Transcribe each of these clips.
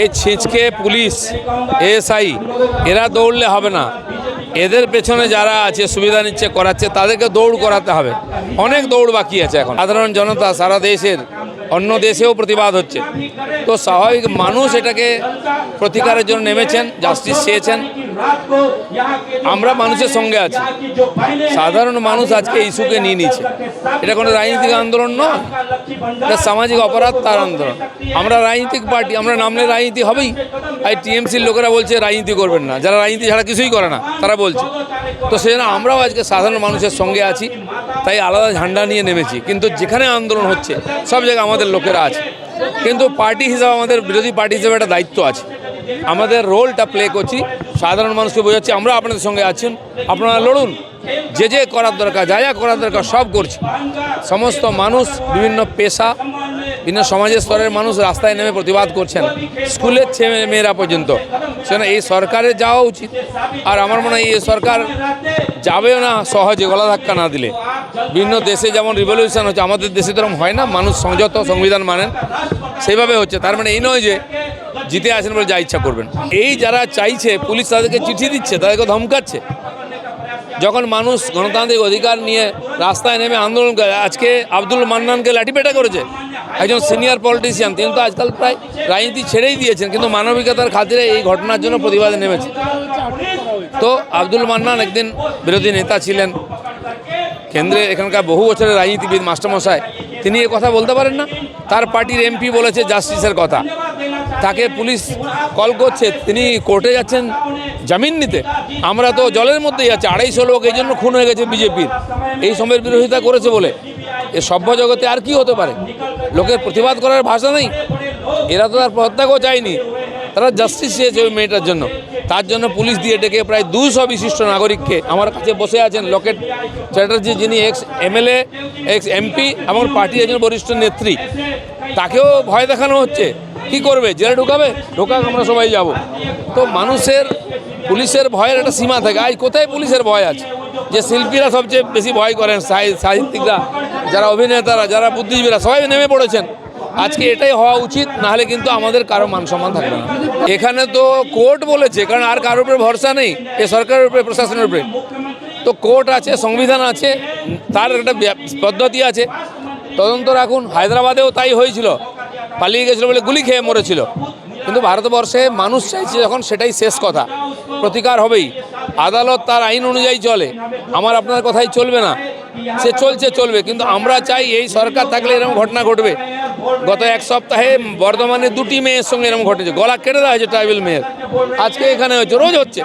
এই ছিঁচকে police, ASI, এরা দৌড়লে হবে না। এদের পেছনে যারা আছে, সুবিধা নিচ্ছে, করাচ্ছে, তাদেরকে দৌড় করাতে হবে। অনেক দৌড় বাকি আছে এখন। সাধারণ জনতা সারা দেশের অন্য দেশেও প্রতিবাদ হচ্ছে। তো স্বাভাবিক মানুষ এটাকে প্রতিকারের জন্য নেমেছেন, জাস্টিস চেয়েছেন। আমরা মানুষের সঙ্গে আছি। সাধারণ মানুষ আজকে ইস্যুকে নিয়ে নিচ্ছে এটা কোনো রাজনৈতিক আন্দোলন নয়। এটা সামাজিক অপরাধ, তার আন্দোলন। আমরা রাজনৈতিক পার্টি, আমরা নামলে রাজনীতি হবেই। আর টিএমসির লোকেরা বলছে রাজনীতি করবেন না। যারা রাজনীতি ছাড়া কিছুই করে না, তারা বলছে। তো সেজন্য আমরাও আজকে সাধারণ মানুষের সঙ্গে আছি। তাই আলাদা ঝান্ডা নিয়ে নেমেছি। কিন্তু যেখানে আন্দোলন হচ্ছে, সব জায়গায় আমাদের লোকেরা আছে। কিন্তু পার্টি হিসাবে আমাদের বিরোধী পার্টি হিসাবে একটা দায়িত্ব আছে। আমাদের রোলটা প্লে করছি, সাধারণ মানুষকে বোঝাচ্ছি আমরা আপনাদের সঙ্গে আছেন আপনারা লড়ুন। যে যে করার দরকার, যা যা করার দরকার সব করছি। সমস্ত মানুষ, বিভিন্ন পেশা বিভিন্ন সমাজের স্তরের মানুষ রাস্তায় নেমে প্রতিবাদ করছেন, স্কুলের ছেলে মেয়েরা পর্যন্ত। সেজন্য এই সরকারের যাওয়া উচিত। আর আমার মনে হয় এই সরকার যাবেও না, সহজে গলা ধাক্কা না দিলে। বিভিন্ন দেশে যেমন রিভলিউশন হচ্ছে, আমাদের দেশে তো এরকম হয় না, মানুষ সংযত সংবিধান মানেন সেইভাবে হচ্ছে, তার মানে এই নয় যে জিতে আসেন বলে যা ইচ্ছা করবেন। এই যারা চাইছে, পুলিশ তাদেরকে চিঠি দিচ্ছে তাদেরকে ধমকাচ্ছে। যখন মানুষ গণতান্ত্রিক অধিকার নিয়ে রাস্তায় নেমে আন্দোলন করে, আজকে আব্দুল মান্নানকে লাঠিপেটা করেছে। একজন সিনিয়র পলিটিশিয়ান তিনি তো আজকাল প্রায় রাজনীতি ছেড়েই দিয়েছেন, কিন্তু মানবিকতার খাতিরে এই ঘটনার জন্য প্রতিবাদে নেমেছে। তো আব্দুল মান্নান একদিন বিরোধী নেতা ছিলেন। কেন্দ্রে এখানকার বহু বছরের রাজনীতিবিদ, মাস্টারমশাই, তিনি এ কথা বলতে পারেন না? তার পার্টির এমপি বলেছে জাস্টিসের কথা। তাকে পুলিশ কল করছে, তিনি কোর্টে যাচ্ছেন জামিন নিতে। আমরা তো জলের মধ্যেই আছি, আড়াইশো লোক, এই জন্য খুন হয়ে গেছে বিজেপির। এই সময়ের বিরোধিতা করেছে বলে। এ সভ্য জগতে আর কি হতে পারে? লোকের প্রতিবাদ করার ভাষা নেই। এরা তো তার হত্যাকেও চায়নি। তারা জাস্টিস চেয়েছে ওই মেয়েটার জন্য। তার জন্য পুলিশ দিয়ে ডেকে প্রায় দুশো বিশিষ্ট নাগরিককে আমার কাছে বসে আছেন লকেট চ্যাটার্জি, যিনি এক্স এমএলএ এক্স এমপি এবং পার্টির একজন বরিষ্ঠ নেত্রী। তাকেও ভয় দেখানো হচ্ছে। কি করবে? জেলে ঢুকাবে? ঢোকাক আমরা সবাই যাব। তো মানুষের, পুলিশের ভয়ের একটা সীমা থাকে। আজ কোথায় পুলিশের ভয় আছে? যে শিল্পীরা সবচেয়ে বেশি ভয় করেন, সাহি- সাহিত্যিকরা, যারা অভিনেতারা, যারা বুদ্ধিজীবীরা, সবাই নেমে পড়েছেন। আজকে এটাই হওয়া উচিত, নাহলে কিন্তু আমাদের কারও মান সম্মান থাকবে না। এখানে তো কোর্ট বলেছে, কারণ আর কারোর উপরে ভরসা নেই, এ সরকারের উপরে, প্রশাসনের উপরে। তো কোর্ট আছে, সংবিধান আছে, তার একটা পদ্ধতি আছে। তদন্ত রাখুন, হায়দ্রাবাদেও তাই হয়েছিল। পালিয়ে গেছিল বলে গুলি খেয়ে মরেছিল। কিন্তু ভারতবর্ষে মানুষ চাইছে যখন সেটাই শেষ কথা। প্রতিকার হবেই। আদালত তার আইন অনুযায়ী চলে। আমার আপনার কথাই চলবে না। সে চলছে, চলবে। কিন্তু আমরা চাই এই সরকার থাকলে এরকম ঘটনা ঘটবে। গত এক সপ্তাহে বর্ধমানে দুটি মেয়ের সঙ্গে এরকম ঘটেছে। গলা কেটে দেওয়া হয়েছে ট্রাইবেল মেয়ের। আজকে এখানে হচ্ছে রোজ হচ্ছে।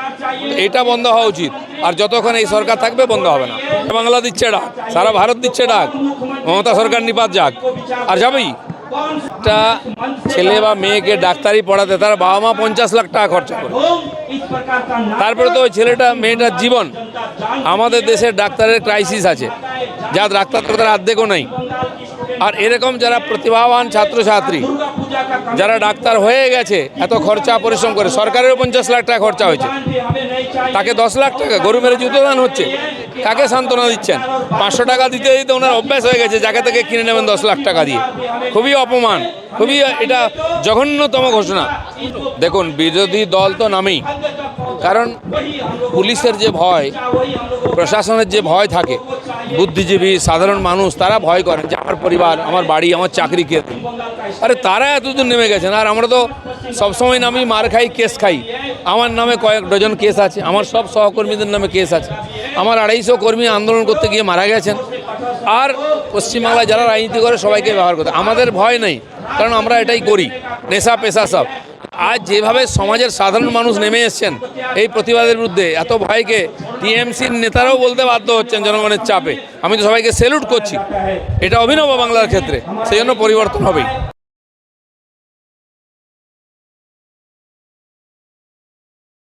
এটা বন্ধ হওয়া উচিত। আর যতক্ষণ এই সরকার থাকবে, বন্ধ হবে না। বাংলা দিচ্ছে ডাক। সারা ভারত দিচ্ছে ডাক। মমতা সরকার নিপাত যাক। আর যাবেই। একটা ছেলে বা মেয়েকে ডাক্তারি পড়াতে, তার বাবা মা পঞ্চাশ লাখ টাকা খরচা করে। তারপরে তো ওই ছেলেটা, মেয়েটার জীবন। আমাদের দেশের ডাক্তারের ক্রাইসিস আছে, যা ডাক্তার তো তার অর্ধেকও নেই। আর এরকম যারা প্রতিভাবান ছাত্রছাত্রী, যারা ডাক্তার হয়ে গেছে, এত খরচা, পরিশ্রম করে, সরকারেরও পঞ্চাশ লাখ টাকা খরচা হয়েছে। তাকে দশ লাখ টাকা, গরু মেরে দান হচ্ছে। কাকে সান্ত্বনা দিচ্ছেন? পাঁচশো টাকা দিতে দিতে ওনার অভ্যাস হয়ে গেছে, যাকে তাকে কিনে নেবেন দশ লাখ টাকা দিয়ে। খুবই অপমান, খুবই এটা জঘন্যতম ঘোষণা। দেখুন, বিরোধী দল তো নামেই। কারণ পুলিশের যে ভয়, প্রশাসনের যে ভয় থাকে বুদ্ধিজীবী, সাধারণ মানুষ, তারা ভয় করেন যে আমার পরিবার, আমার বাড়ি, আমার চাকরি কে? আরে তারা এতদূর নেমে গেছেন। আর আমরা তো সবসময় নামি মার খাই, কেস খাই। আমার নামে কয়েক ডজন কেস আছে, আমার সব সহকর্মীদের নামে কেস আছে। আমার আড়াইশো কর্মী আন্দোলন করতে গিয়ে মারা গেছেন। আর পশ্চিমবাংলায় যারা রাজনীতি করে সবাইকে ব্যবহার করতে আমাদের ভয় নেই, কারণ আমরা এটাই করি, নেশা পেশা সব। আজ যেভাবে সমাজের সাধারণ মানুষ নেমে এসছেন এই প্রতিবাদের বিরুদ্ধে, এত ভয়কে টিএমসির নেতারাও বলতে বাধ্য হচ্ছেন জনগণের চাপে। আমি তো সবাইকে সেলুট করছি। এটা অভিনব বাংলার ক্ষেত্রে সেই জন্য পরিবর্তন হবেই।